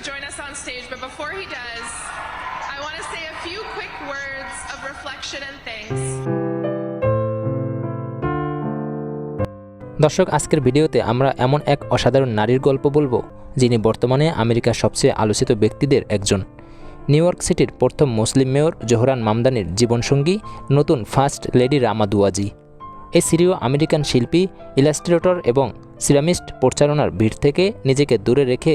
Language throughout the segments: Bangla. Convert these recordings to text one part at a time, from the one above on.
join us on stage, but before he does, I want to say a few quick words of reflection and thanks. দর্শক আজকের ভিডিওতে আমরা এমন এক অসাধারণ নারীর গল্প বলব যিনি বর্তমানে আমেরিকার সবচেয়ে আলোচিত ব্যক্তিদের একজন নিউ ইয়র্ক সিটির প্রথম মুসলিম মেয়র জোহরান মামদানির জীবনসঙ্গী নতুন ফার্স্ট লেডি রামা দুয়াজি এই সিরিয় আমেরিকান শিল্পী ইলাস্ট্রেটর এবং সিরামিস্ট প্রচারণার ভিড় থেকে নিজেকে দূরে রেখে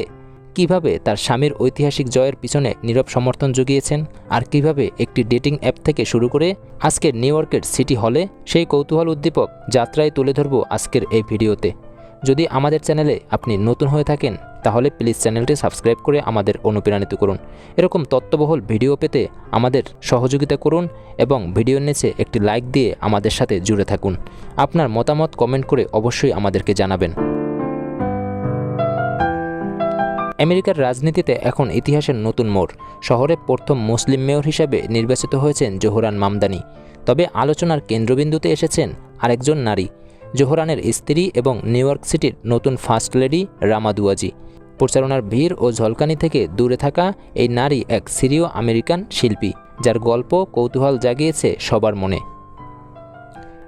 কীভাবে তার স্বামীর ঐতিহাসিক জয়ের পিছনে নীরব সমর্থন জুগিয়েছেন? আর কীভাবে একটি ডেটিং অ্যাপ থেকে শুরু করে আজকের নিউ সিটি হলে সেই কৌতূহল উদ্দীপক যাত্রায় তুলে ধরব আজকের এই ভিডিওতে? যদি আমাদের চ্যানেলে আপনি নতুন হয়ে থাকেন, তাহলে প্লিজ চ্যানেলটি সাবস্ক্রাইব করে আমাদের অনুপ্রাণিত করুন। এরকম তত্ত্ববহুল ভিডিও পেতে আমাদের সহযোগিতা করুন এবং ভিডিওর নিচে একটি লাইক দিয়ে আমাদের সাথে জুড়ে থাকুন। আপনার মতামত কমেন্ট করে অবশ্যই আমাদেরকে জানাবেন। আমেরিকার রাজনীতিতে এখন ইতিহাসের নতুন মোড়। শহরে প্রথম মুসলিম মেয়র হিসাবে নির্বাচিত হয়েছেন জোহরান মামদানি। তবে আলোচনার কেন্দ্রবিন্দুতে এসেছেন আরেকজন নারী, জোহরানের স্ত্রী এবং নিউ ইয়র্ক সিটির নতুন ফার্স্ট লেডি রামাদুয়াজি প্রচারণার ভিড় ও ঝলকানি থেকে দূরে থাকা এই নারী এক সিরিয় আমেরিকান শিল্পী, যার গল্প কৌতূহল জাগিয়েছে সবার মনে।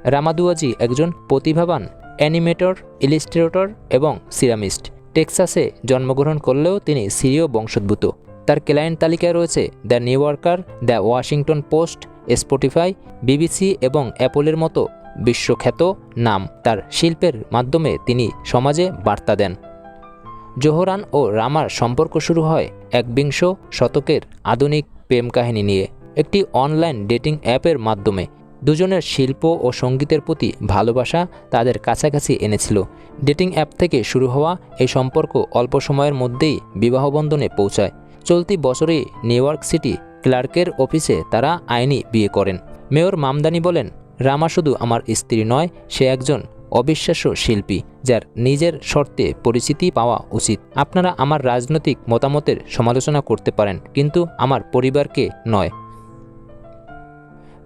রামাদুয়াজি একজন প্রতিভাবান অ্যানিমেটর, ইলিস্ট্রেটর এবং সিরামিস্ট। টেক্সাসে জন্মগ্রহণ করলেও তিনি সিরীয় বংশোদ্ভূত। তার ক্লায়েন্ট তালিকায় রয়েছে the New Yorker, the Washington Post, Spotify, BBC এবং অ্যাপলের মতো বিশ্বখ্যাত নাম। তার শিল্পের মাধ্যমে তিনি সমাজে বার্তা দেন। জোহরান ও রামার সম্পর্ক শুরু হয় একবিংশ শতকের আধুনিক প্রেম কাহিনী নিয়ে। একটি অনলাইন ডেটিং অ্যাপের মাধ্যমে। দুজনের শিল্প ও সঙ্গীতের প্রতি ভালোবাসা তাদের কাছাকাছি এনেছিল। ডেটিং অ্যাপ থেকে শুরু হওয়া এই সম্পর্ক অল্প সময়ের মধ্যেই বিবাহবন্ধনে পৌঁছায়। চলতি বছরেই নিউ সিটি ক্লার্কের অফিসে তারা আইনি বিয়ে করেন। মেয়র মামদানি বলেন, রামা শুধু আমার স্ত্রী নয়, সে একজন অবিশ্বাস্য শিল্পী, যার নিজের শর্তে পরিচিতি পাওয়া উচিত। আপনারা আমার রাজনৈতিক মতামতের সমালোচনা করতে পারেন, কিন্তু আমার পরিবারকে নয়।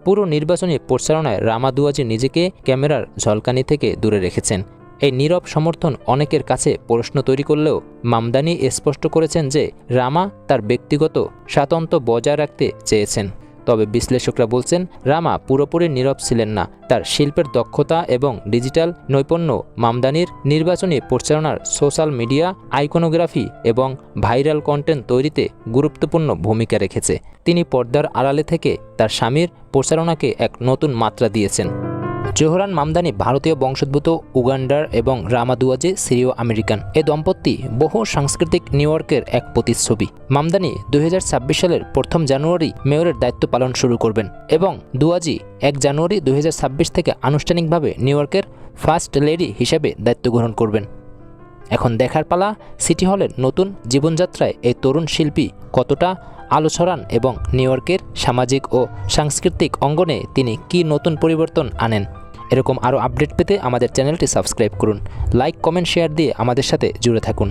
পুরো নির্বাচনী প্রচারণায় রামাদুয়াজি নিজেকে ক্যামেরার ঝলকানি থেকে দূরে রেখেছেন। এই নীরব সমর্থন অনেকের কাছে প্রশ্ন তৈরি করলেও মামদানি স্পষ্ট করেছেন যে রামা তার ব্যক্তিগত স্বাতন্ত্র বজায় রাখতে চেয়েছেন। তবে বিশ্লেষকরা বলছেন, রামা পুরোপুরি নীরব ছিলেন না। তার শিল্পের দক্ষতা এবং ডিজিটাল নৈপুণ্য, মামদানির নির্বাচনী প্রচারণার সোশ্যাল মিডিয়া, আইকনোগ্রাফি এবং ভাইরাল কন্টেন্ট তৈরিতে গুরুত্বপূর্ণ ভূমিকা রেখেছে। তিনি পর্দার আড়ালে থেকে তার স্বামীর প্রচারণাকে এক নতুন মাত্রা দিয়েছেন। জোহরান মামদানি ভারতীয় বংশোদ্ভূত উগান্ডার এবং রামাদুয়াজে সিরিয় আমেরিকান। এ দম্পতি বহু সাংস্কৃতিক নিউ এক প্রতিচ্ছবি। মামদানি দুই হাজার ছাব্বিশ সালের প্রথম জানুয়ারি মেয়রের দায়িত্ব পালন শুরু করবেন এবং দুয়াজি এক জানুয়ারি দুই হাজার ছাব্বিশ থেকে আনুষ্ঠানিকভাবে নিউ ইয়র্কের ফার্স্ট লেডি হিসেবে দায়িত্ব গ্রহণ করবেন। এখন দেখার পালা, সিটি হলের নতুন জীবনযাত্রায় এই তরুণ শিল্পী কতটা আলো ছড়ান এবং নিউ সামাজিক ও সাংস্কৃতিক অঙ্গনে তিনি কি নতুন পরিবর্তন আনেন? এরকম আরও আপডেট পেতে আমাদের চ্যানেলটি সাবস্ক্রাইব করুন। লাইক, কমেন্ট, শেয়ার দিয়ে আমাদের সাথে জুড়ে থাকুন।